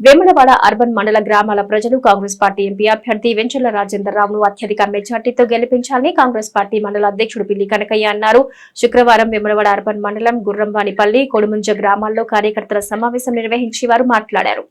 Vemulawada urban మండల గ్రామాల ప్రజలు కాంగ్రెస్ పార్టీ ఎంపీ అభ్యర్థి వెంచర్ల రాజేందర్ రావును అత్యధిక మెజార్టీతో గెలిపించాలని కాంగ్రెస్ పార్టీ మండల అధ్యక్షుడు పిల్లి కనకయ్య అన్నారు. శుక్రవారం వేములవాడ అర్బన్ మండలం గుర్రంవానిపల్లి కొడుముంజ గ్రామాల్లో కార్యకర్తల సమావేశం నిర్వహించి వారు మాట్లాడారు.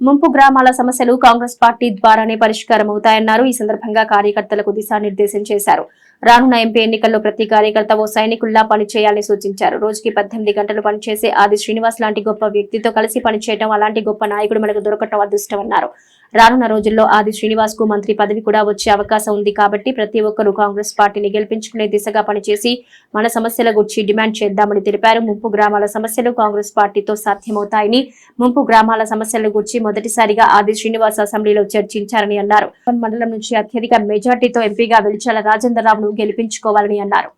ముంపు గ్రామాల సమస్యలు కాంగ్రెస్ పార్టీ ద్వారానే పరిష్కారం అవుతాయన్నారు ఈ సందర్భంగా కార్యకర్తలకు దిశానిర్దేశం చేశారు. రానున్న ఎంపీ ఎన్నికల్లో ప్రతి కార్యకర్త ఓ సైనికుల్లా పనిచేయాలని సూచించారు. రోజుకి పద్దెనిమిది గంటలు పనిచేసే ఆది శ్రీనివాస్ లాంటి గొప్ప వ్యక్తితో కలిసి పనిచేయడం అలాంటి గొప్ప నాయకుడు మనకు దొరకటం అదృష్టమన్నారు. రానున్న రోజుల్లో ఆది శ్రీనివాస్కు మంత్రి పదవి కూడా వచ్చే అవకాశం ఉంది కాబట్టి ప్రతి ఒక్కరూ కాంగ్రెస్ పార్టీని గెలిపించుకునే దిశగా పనిచేసి మన సమస్యల గురించి డిమాండ్ చేద్దామని తెలిపారు. ముంపు గ్రామాల సమస్యలు కాంగ్రెస్ పార్టీతో సాధ్యమవుతాయని ముంపు గ్రామాల సమస్యల గురించి మొదటిసారిగా ఆది శ్రీనివాస్ అసెంబ్లీలో చర్చించారని అన్నారు. మండలం నుంచి అత్యధిక మెజార్టీతో ఎంపీగా వెలిచాల రాజేంద్రరావును గెలిపించుకోవాలని అన్నారు.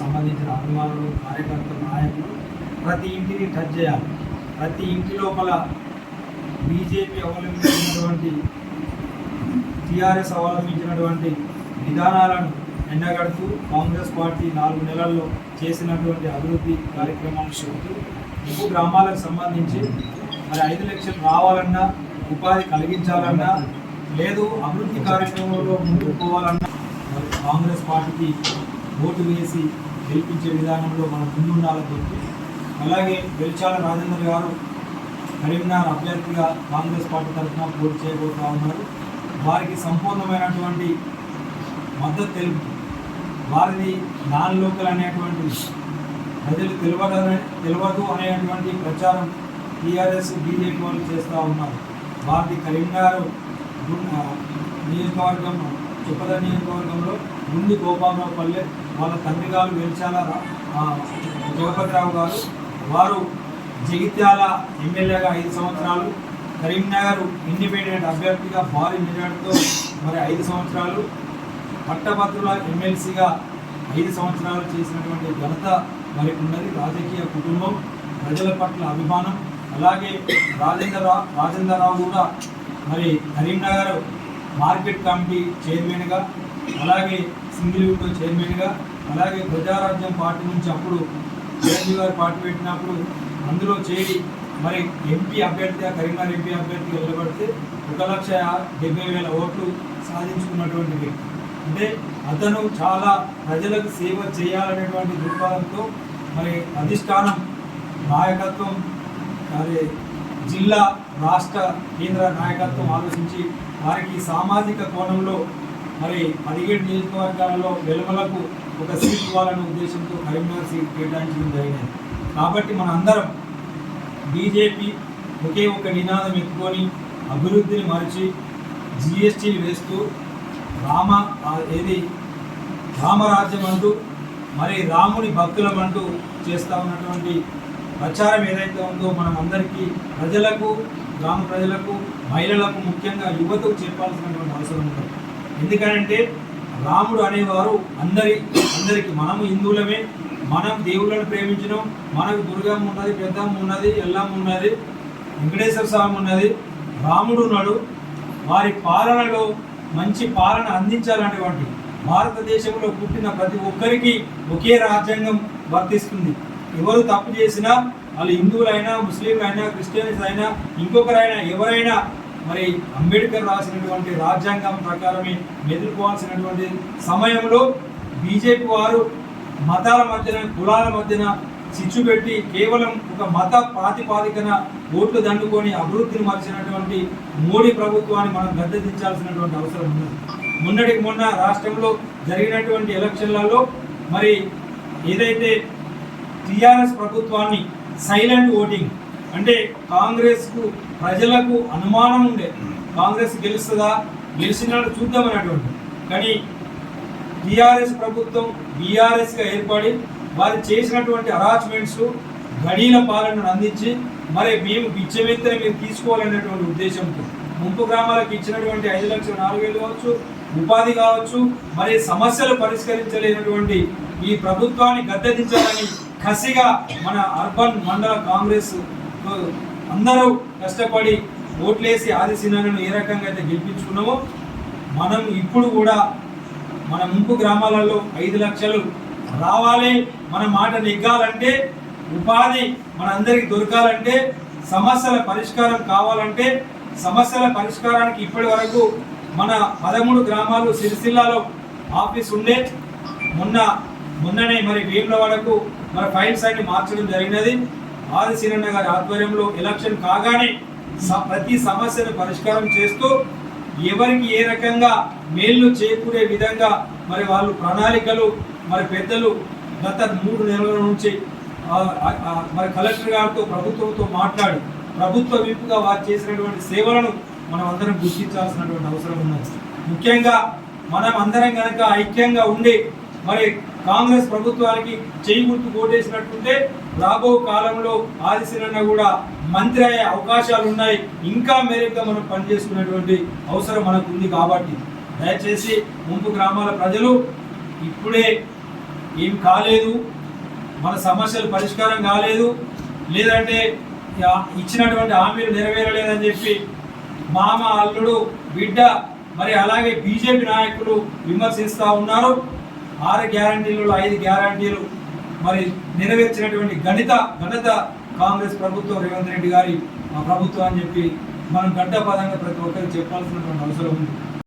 సంబంధించిన అభిమానులు కార్యకర్తలు నాయకులు ప్రతి ఇంటిని టచ్ చేయాలి. ప్రతి ఇంటి లోపల బీజేపీ అవలంబించినటువంటి టీఆర్ఎస్ అవలంబించినటువంటి విధానాలను ఎండగడుతూ కాంగ్రెస్ పార్టీ నాలుగు నెలల్లో చేసినటువంటి అభివృద్ధి కార్యక్రమాలను చెబుతూ ఉప్పు గ్రామాలకు సంబంధించి మరి ఐదు లక్షలు రావాలన్నా ఉపాధి కలిగించాలన్నా లేదు అభివృద్ధి కార్యక్రమంలో ముందుకు పోవాలన్నా కాంగ్రెస్ పార్టీకి ఓటు వేసి గెలిపించే విధానంలో మనం ముందుండాలని చెప్పి. అలాగే వెలిచాల రాజేందర్ గారు కరీంనగర్ అభ్యర్థిగా కాంగ్రెస్ పార్టీ తరఫున పోటీ చేయబోతా ఉన్నారు. వారికి సంపూర్ణమైనటువంటి మద్దతు తెలుపు. వారిని నాన్ లోకల్ అనేటువంటి ప్రజలు తెలియదు తెలియదు అనేటువంటి ప్రచారం టీఆర్ఎస్ బీజేపీ వాళ్ళు చేస్తూ ఉన్నారు. వారిది కరీంనగర్ నియోజకవర్గంలో నియోజకవర్గం చుప్పద నియోజకవర్గంలో ముందు గోపాలరావు పల్లె వాళ్ళ తండ్రి గారు వెలిచాల జగపతిరావు గారు వారు జగిత్యాల ఎమ్మెల్యేగా ఐదు సంవత్సరాలు కరీంనగర్ ఇండిపెండెంట్ అభ్యర్థిగా భారీ మెజార్టీతో మరి ఐదు సంవత్సరాలు పట్టభద్రుల ఎమ్మెల్సీగా ఐదు సంవత్సరాలు చేసినటువంటి ఘనత వారికి ఉన్నది రాజకీయ కుటుంబం ప్రజల పట్ల అభిమానం అలాగే రాజేంద్ర రాజేంద్రరావు కూడా మరి కరీంనగర్ మార్కెట్ కమిటీ చైర్మన్గా అలాగే సింగిల్ విండో చైర్మన్గా అలాగే ప్రజారాజ్యం పార్టీ నుంచి అప్పుడు చిరంజీవి గారు పార్టీ పెట్టినప్పుడు అందులో చేరి మరి ఎంపీ అభ్యర్థిగా కరీంనగర్ ఎంపీ అభ్యర్థిగా నిలబడితే ఒక లక్ష డెబ్బై వేల ఓట్లు సాధించుకున్నటువంటి వ్యక్తి. అంటే అతను చాలా ప్రజలకు సేవ చేయాలనేటువంటి దృక్పథంతో మరి అధిష్టానం నాయకత్వం అదే జిల్లా రాష్ట్ర కేంద్ర నాయకత్వం ఆలోచించి వారికి సామాజిక కోణంలో మరి పదిహేడు నియోజకవర్గాలలో వెలుమలకు ఒక సీట్ ఇవ్వాలనే ఉద్దేశంతో కరీంనగర్ సీట్ కేటాయించడం జరిగింది. కాబట్టి మన అందరం బీజేపీ ఒకే ఒక నినాదం ఎత్తుకొని అభివృద్ధిని మరిచి జిఎస్టీలు వేస్తూ రామ ఏది రామరాజ్యం అంటూ మరి రాముని భక్తులం అంటూ చేస్తూ ఉన్నటువంటి ప్రచారం ఏదైతే ఉందో మనం అందరికీ ప్రజలకు గ్రామ ప్రజలకు మహిళలకు ముఖ్యంగా యువతకు చెప్పాల్సినటువంటి అవసరం ఉంది ఎందుకంటే రాముడు అనేవారు అందరి అందరికి మనము హిందువులమే మనం దేవుళ్ళను ప్రేమించడం మనకు దుర్గమ్మ ఉన్నది పెద్దమ్మ ఉన్నది ఎల్లమ్మ ఉన్నది వెంకటేశ్వర స్వామి ఉన్నది రాముడు ఉన్నాడు. వారి పాలనలో మంచి పాలన అందించాలనేటువంటి భారతదేశంలో పుట్టిన ప్రతి ఒక్కరికి ఒకే రాజ్యాంగం వర్తిస్తుంది. ఎవరు తప్పు చేసినా వాళ్ళు హిందువులైనా ముస్లింలైనా క్రిస్టియన్స్ అయినా ఇంకొకరైనా ఎవరైనా మరి అంబేద్కర్ రాసినటువంటి రాజ్యాంగం ప్రకారమే ఎదుర్కోవాల్సినటువంటి సమయంలో బీజేపీ వారు మతాల మధ్యన కులాల మధ్యన చిచ్చు పెట్టి కేవలం ఒక మత ప్రాతిపాదికన ఓట్లు దండుకొని అభివృద్ధిని మరిచినటువంటి మోడీ ప్రభుత్వాన్ని మనం గద్దెదించాల్సినటువంటి అవసరం ఉన్నది. మొన్నటికి మొన్న రాష్ట్రంలో జరిగినటువంటి ఎలక్షన్లలో మరి ఏదైతే టిఆర్ఎస్ ప్రభుత్వాన్ని సైలెంట్ ఓటింగ్. అంటే కాంగ్రెస్కు ప్రజలకు అనుమానం ఉండే. కాంగ్రెస్ గెలుస్తుందా? గెలిచినాడు చూద్దామనేటువంటి కానీ టీఆర్ఎస్ ప్రభుత్వం బీఆర్ఎస్గా ఏర్పడి వారు చేసినటువంటి అరాచ్మెంట్స్ గడీల పాలనను అందించి మరి మేము బిచ్చమెత్తని మీరు తీసుకోవాలనేటువంటి ఉద్దేశంతో ముంపు గ్రామాలకు ఇచ్చినటువంటి ఐదు లక్షల నాలుగు వేలు కావచ్చు ఉపాధి కావచ్చు మరి సమస్యలు పరిష్కరించలేనటువంటి ఈ ప్రభుత్వాన్ని గద్దెదించాలని కసిగా మన అర్బన్ మండల కాంగ్రెస్ అందరూ కష్టపడి ఓట్లేసి ఆదిశీనాలను ఏ రకంగా అయితే గెలిపించుకున్నామో మనం ఇప్పుడు కూడా మన ముంపు గ్రామాలలో ఐదు లక్షలు రావాలి మన మాట నెగ్గాలంటే ఉపాధి మన దొరకాలంటే సమస్యల పరిష్కారం కావాలంటే సమస్యల పరిష్కారానికి ఇప్పటి వరకు మన పదమూడు గ్రామాలు సిరిసిల్లాలో ఆఫీస్ ఉండే మొన్న మొన్ననే మరి వేములవాడకు మరి ఫైల్స్ అన్ని మార్చడం జరిగినది. ఆది గారి ఆధ్వర్యంలో ఎలక్షన్ కాగానే స- ప్రతి సమస్యను పరిష్కారం చేస్తూ ఎవరికి ఏ రకంగా మేలు చేకూరే విధంగా మరి వాళ్ళు ప్రణాళికలు మరి పెద్దలు గత మూడు నెలల నుంచి మరి కలెక్టర్ గారితో ప్రభుత్వంతో మాట్లాడి ప్రభుత్వ విప్పుగా వారు చేసినటువంటి సేవలను మనం అందరం గుర్తించాల్సినటువంటి అవసరం ఉన్నది. ముఖ్యంగా మనం అందరం కనుక ఐక్యంగా ఉండి మరి కాంగ్రెస్ ప్రభుత్వానికి చేయి గుర్తు కోటేసినట్టుంటే రాబో కాలంలో ఆదిశీలన్న కూడా మంత్రి అయ్యే అవకాశాలు ఉన్నాయి. ఇంకా మెరుగ్గా మనం పనిచేసుకునేటువంటి అవసరం మనకు ఉంది కాబట్టి దయచేసి ముంపు గ్రామాల ప్రజలు ఇప్పుడే ఏం కాలేదు. మన సమస్యలు పరిష్కారం కాలేదు. లేదంటే ఇచ్చినటువంటి హామీలు నెరవేరలేదని చెప్పి మామ అల్లుడు బిడ్డ మరి అలాగే బీజేపీ నాయకులు విమర్శిస్తూ ఉన్నారు. ఆరు గ్యారంటీలలో ఐదు గ్యారంటీలు మరి నెరవేర్చినటువంటి గణిత ఘనత కాంగ్రెస్ ప్రభుత్వం రేవంత్ రెడ్డి గారి ప్రభుత్వం అని చెప్పి మనం గడ్డపదంగా ప్రతి ఒక్కరికి చెప్పాల్సినటువంటి అవసరం ఉంది.